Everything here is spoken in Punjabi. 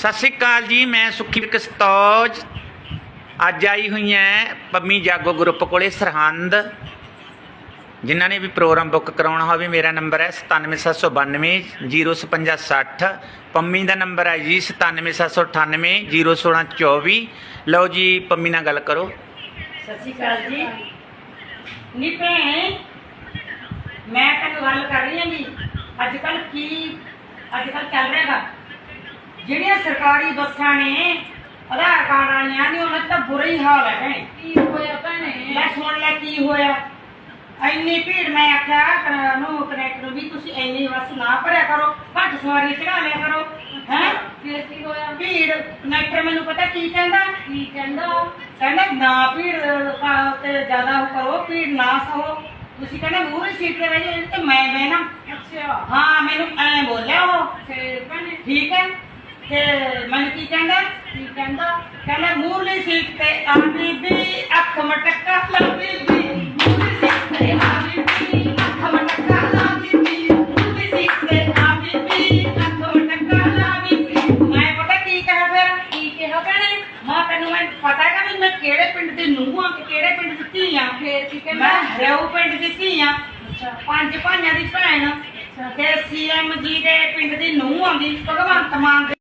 ਸਤਿ ਸ਼੍ਰੀ ਅਕਾਲ ਜੀ, ਮੈਂ ਸੁਖੀ ਕਸਤੌਜ। ਅੱਜ ਆਈ ਹੋਈ ਐ ਪੰਮੀ ਜਾਗੋ ਗਰੁੱਪ ਕੋਲੇ, ਸਰਹੰਦ। ਜਿਨ੍ਹਾਂ ਨੇ ਵੀ ਪ੍ਰੋਗਰਾਮ ਬੁੱਕ ਕਰਾਉਣਾ ਹੋਵੇ, ਮੇਰਾ ਨੰਬਰ ਹੈ 97792 05660 ਪੰਮੀ ਦਾ ਨੰਬਰ ਹੈ ਜੀ 97798 01624 ਲਓ ਜੀ, ਪੰਮੀ ਨਾਲ ਗੱਲ ਕਰੋ। ਸਤਿ ਸ਼੍ਰੀ ਅਕਾਲ ਜੀ। ਨੀ ਭੈਣ, ਮੈਂ ਤੈਨੂੰ ਗੱਲ ਕਰ ਰਹੀ ਹਾਂ ਜੀ। ਅੱਜ ਕੱਲ ਕੀ, ਅੱਜ ਕੱਲ ਚੱਲ ਰਿਹਾਗਾ ਜਿਹੜੀਆਂ ਸਰਕਾਰੀ ਬੱਸਾਂ ਨੇ ਆਧਾਰ ਕਾਰਡ ਵਾਲੀਆਂ ਨੇ ਉਹਨਾਂ ਤਾਂ ਬੁਰਾ ਹੀ ਹਾਲ ਹੈ ਭੈਣ। ਕੀ ਹੋਇਆ ਭੈਣੇ? ਲੈ ਸੁਣ ਲੈ ਕੀ ਹੋਇਆ। ਇੰਨੀ ਭੀੜ ਮੈਂ ਆਖਿਆ ਨੂੰ ਕਨੈਕਟਰ ਵੀ ਤੁਸੀਂ ਇੰਨੀ ਬੱਸ ਨਾ ਭਰਿਆ ਕਰੋ ਘੱਟ ਸਵਾਰੀ ਚੜਾ ਲਿਆ ਕਰੋ ਹੈ? ਫਿਰ ਕੀ ਹੋਇਆ? ਭੀੜ ਕਨੈਕਟਰ ਮੈਨੂੰ ਪਤਾ ਕੀ ਕਹਿੰਦਾ? ਕੀ ਕਹਿੰਦਾ? ਕਹਿੰਦਾ ਨਾ ਭੀੜ ਤੇ ਜ਼ਿਆਦਾ ਕਰੋ ਭੀੜ ਨਾ ਸਹੋ। ਤੁਸੀਂ ਕਹਿੰਦੇ ਮੂਹਰੇ ਸੀਟ ਤੇ ਬਹਿ ਜਾਓ ਤੇ ਮੈਂ ਬਹਿਣਾ। ਅੱਛਾ। ਹਾਂ ਮੈਨੂੰ ਐ ਬੋਲਿਆ ਉਹ। ਠੀਕ ਹੈ? ਮੈਨੂੰ ਕੀ ਕਹਿੰਦਾ? ਕੀ ਕਹਿੰਦਾ? ਕਹਿੰਦਾ ਮੂਹਰਲੀ ਸੀਟ ਤੇ ਆ ਬੀਬੀ ਅੱਖ ਮਟਕਾ ਲਾ ਬੀਬੀ ਮੂਹਰਲੀ ਸੀਟ ਤੇ ਆ ਬੀਬੀ ਅੱਖ ਮਟਕਾ ਲਾ ਬੀਬੀ ਮੂਹਰਲੀ ਸੀਟ ਤੇ ਆ ਬੀਬੀ ਅੱਖ ਮਟਕਾ ਲਾ ਬੀਬੀ ਮੈਂ ਪਤਾ ਕੀ ਕਹਾਂ ਫਿਰ? ਕੀ ਕਿਹਾ ਭੈਣੇ? ਮਾਂ ਤੈਨੂੰ ਮੈਂ ਪਤਾ ਹੈਗਾ ਵੀ ਮੈਂ ਕਿਹੜੇ ਪਿੰਡ ਦੀ ਨੂੰਹ ਤੇ ਕਿਹੜੇ ਪਿੰਡ ਦੀ ਧੀ ਆ? ਫਿਰ ਕੀ ਕਹਿੰਦਾ? ਮੈਂ ਹਰਿਆਊ ਪਿੰਡ ਦੀ ਧੀ ਆ। ਅੱਛਾ। ਪੰਜ ਭਾਈਆਂ ਦੀ ਭੈਣ। ਤੇ ਸੀਐਮ ਜੀ ਦੇ ਪਿੰਡ ਦੀ ਨੂੰਹ ਆਂਦੀ ਭਗਵੰਤ ਮਾਨ